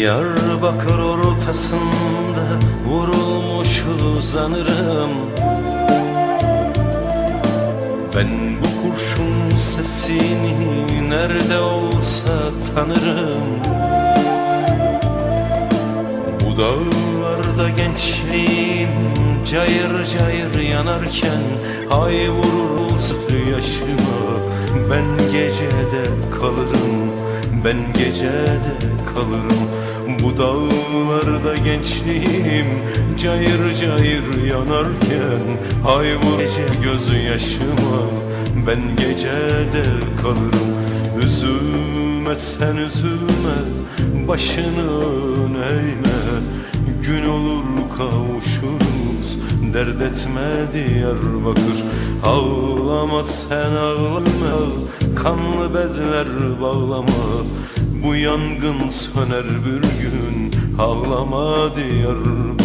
Diyarbakır ortasında vurulmuş uzanırım ben bu kurşun sesini nerede olsa tanırım. Bu dağlarda gençliğim cayır cayır yanarken Ay vurur sıfır yaşıma. Ben gecede kalırım Ben gecede kalırım Bu dağlarda gençliğim Cayır cayır yanarken Ay vur gece gözü yaşıma Ben gecede kalırım. Üzülme sen üzülme Başını eğme. Gün olur kavuşuruz Dert etme Diyarbakır. Ağlama sen ağlama Kanlı bezler bağlama Bu yangın söner bir gün Ağlama Diyarbakır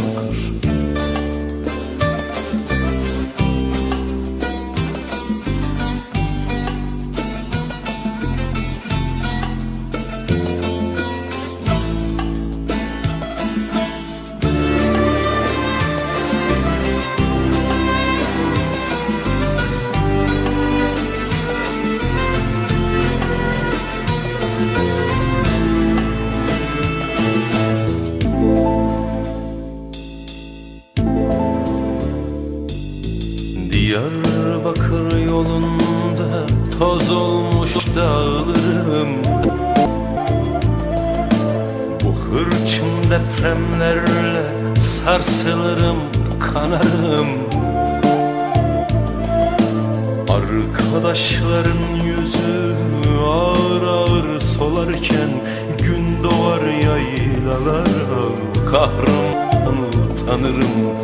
Diyarbakır yolunda toz olmuş dağlarım. Bu hırçın depremlerle sarsılırım kanarım. Arkadaşların yüzü ağır ağır solarken Gün doğar yaylalara Kahrımdan utanırım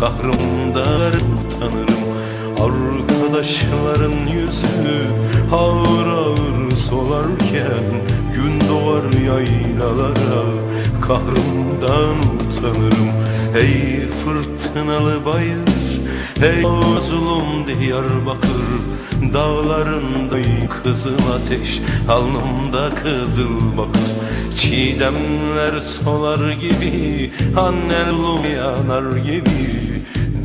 Kahrımdan utanırım Arkadaşların yüzü ağır ağır solarken Gün doğar yaylalara. Kahrımdan utanırım Ey fırtınalı bayır Ey mazlum Diyarbakır. Dağlarında kızıl ateş Alnımda kızıl bakır. Çiğdemler solar gibi Annelum yanar gibi.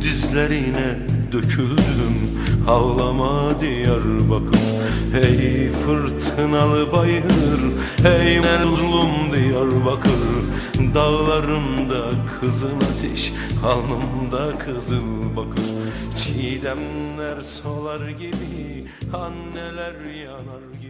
Dizlerine döküldüm. Ağlama Diyarbakır Ey fırtınalı bayır Ey mazlum Diyarbakır Dağlarımda kızıl ateş Alnımda kızıl bakır. Çiğdemler solar gibi Anneler yanar